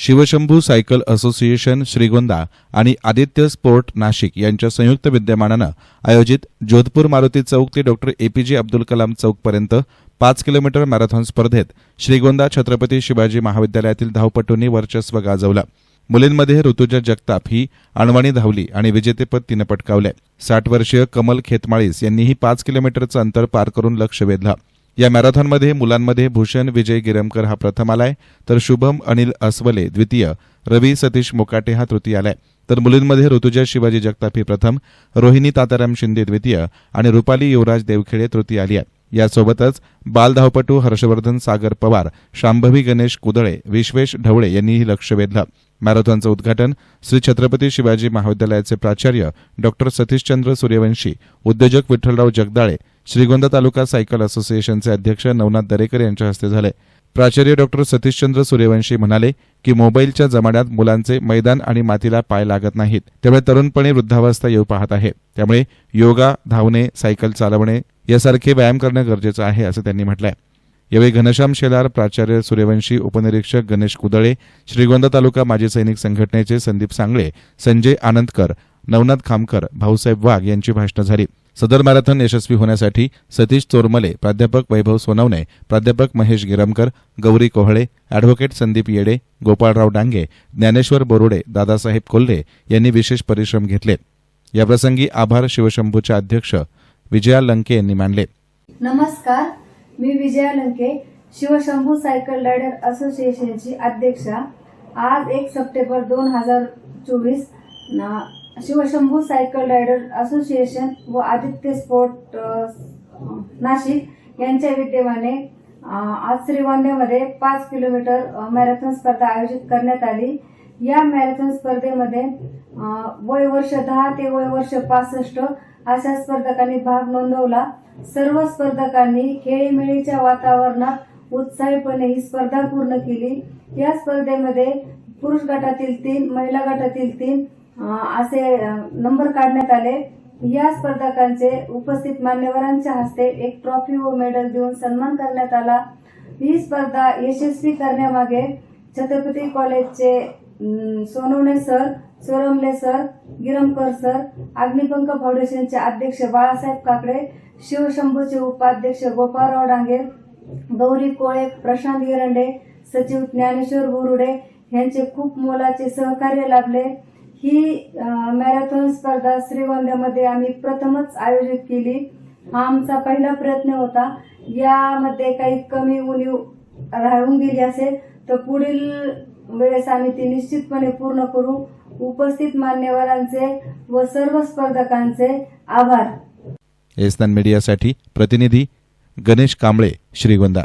Shivshambhu cycle association Shrigonda आणि Aditya sport Nashik यांच्या संयुक्त विद्यमानानं आयोजित जोधपूर मारुती चौक ते doctor A P J Abdul Kalam चौकपर्यंत पाच किलोमीटर मॅरेथॉन स्पर्धेत श्रीगोंदा छत्रपती शिवाजी महाविद्यालयातील धावपटूंनी वर्चस्व गाजवलं. मुलींमध्ये ऋतुजा जगताप ही अणवाणी धावली आणि विजेतेपद तिनं पटकावलंय. साठ वर्षीय कमल खेतमाळीस यांनीही पाच किलोमीटरचं अंतर पार करून लक्ष वेधलं. या मॅरेथॉनमध्ये मुलांमध्ये भूषण विजय गिरमकर हा प्रथम आलाय तर शुभम अनिल अस्वले द्वितीय रवी सतीश मोकाटे हा तृतीय आलाय. तर मुलींमध्ये ऋतुजा शिवाजी जगताप ही प्रथम रोहिणी ताताराम शिंदे द्वितीय आणि रुपाली युवराज देवखेडे तृतीय आली आहे. यासोबतच बालधावपटू हर्षवर्धन सागर पवार शांभवी गणेश कुदळे विश्वेश ढवळे यांनीही लक्ष वेधलं. मॅरेथॉनचं उद्घाटन श्री छत्रपती शिवाजी महाविद्यालयाचे प्राचार्य डॉक्टर सतीशचंद्र सूर्यवंशी उद्योजक विठ्ठलराव जगदाळे श्रीगोंदा तालुका सायकल असोसिएशनचे अध्यक्ष नवनाथ दरेकर यांच्या हस्ते झाले. प्राचार्य डॉक्टर सतीशचंद्र सूर्यवंशी म्हणाले की मोबाईलच्या जमान्यात मुलांचे मैदान आणि मातीला पाय लागत नाहीत. त्यामुळे तरुणपणे वृद्धावस्था येऊ पाहत आहे. त्यामुळे योगा धावणे सायकल चालवणे यासारखे व्यायाम करणं गरजेचं आहे असं त्यांनी म्हटलंय. यावेळी घनश्याम शेलार प्राचार्य सूर्यवंशी उपनिरीक्षक गणेश कुदळे श्रीगोंदा तालुका माजी सैनिक संघटनेचे संदीप सांगळे संजय आनंदकर नवनाथ खामकर भाऊसाहेब वाघ यांची भाषणं झाली. सदर मॅरेथॉन यशस्वी होण्यासाठी सतीश चोरमले प्राध्यापक वैभव सोनवणे प्राध्यापक महेश गिरमकर गौरी कोहळे अॅडव्होकेट संदीप येडे गोपाळराव डांगे ज्ञानेश्वर बोरुडे दादासाहेब कोल्हे यांनी विशेष परिश्रम घेतले. याप्रसंगी आभार शिवशंभूच्या अध्यक्ष विजया लंके यांनी मानले. नमस्कार मी विजया लंके शिवशंभू सायकल रायडर असोसिएशनची अध्यक्षा. आज एक सप्टेंबर दोन हजार चोवीस शिवशंभू सायकल रायडर असोसिएशन व आदित्य स्पोर्ट नाशिक यांच्या विद्यमाने आज श्रीगोंद्यामध्ये पाच किलोमीटर मॅरेथॉन स्पर्धा आयोजित करण्यात आली. या मॅरेथॉन स्पर्धेमध्ये वय वर्ष दहा ते वय वर्ष पासष्ट अशा स्पर्धकांनी भाग नोंदवला. सर्व स्पर्धकांनी खेळीमेळीच्या वातावरणात उत्साहीपणे ही स्पर्धा पूर्ण केली. या स्पर्धेमध्ये पुरुष गटातील तीन महिला गटातील तीन असे नंबर काढण्यात आले. या स्पर्धकांचे उपस्थित मान्यवरांच्या हस्ते एक ट्रॉफी व मेडल देऊन सन्मान करण्यात आला. ही स्पर्धा यशस्वी करण्यामागे छत्रपती कॉलेजचे Sonawane sir Chormale sir Giramkar sir Agnipankh फाउंडेशनचे अध्यक्ष बाळासाहेब काकडे शिवशंभूचे उपाध्यक्ष गोपाळराव डांगे गौरी कोळे प्रशांत गिरंडे सचिव ज्ञानेश्वर बोरुडे यांचे खूप मोलाचे सहकार्य लाभले. ही मॅरेथॉन स्पर्धा श्रीगोंद्यामध्ये आम्ही प्रथमच आयोजित केली. हा आमचा पहिला प्रयत्न होता. यामध्ये काही कमी उणीव राहून गेली असेल तर पुढील वेळेस आम्ही ती निश्चितपणे पूर्ण करू. उपस्थित मान्यवरांचे व सर्व स्पर्धकांचे आभार. एस्तान मीडियासाठी प्रतिनिधी गणेश कांबळे श्रीगोंदा.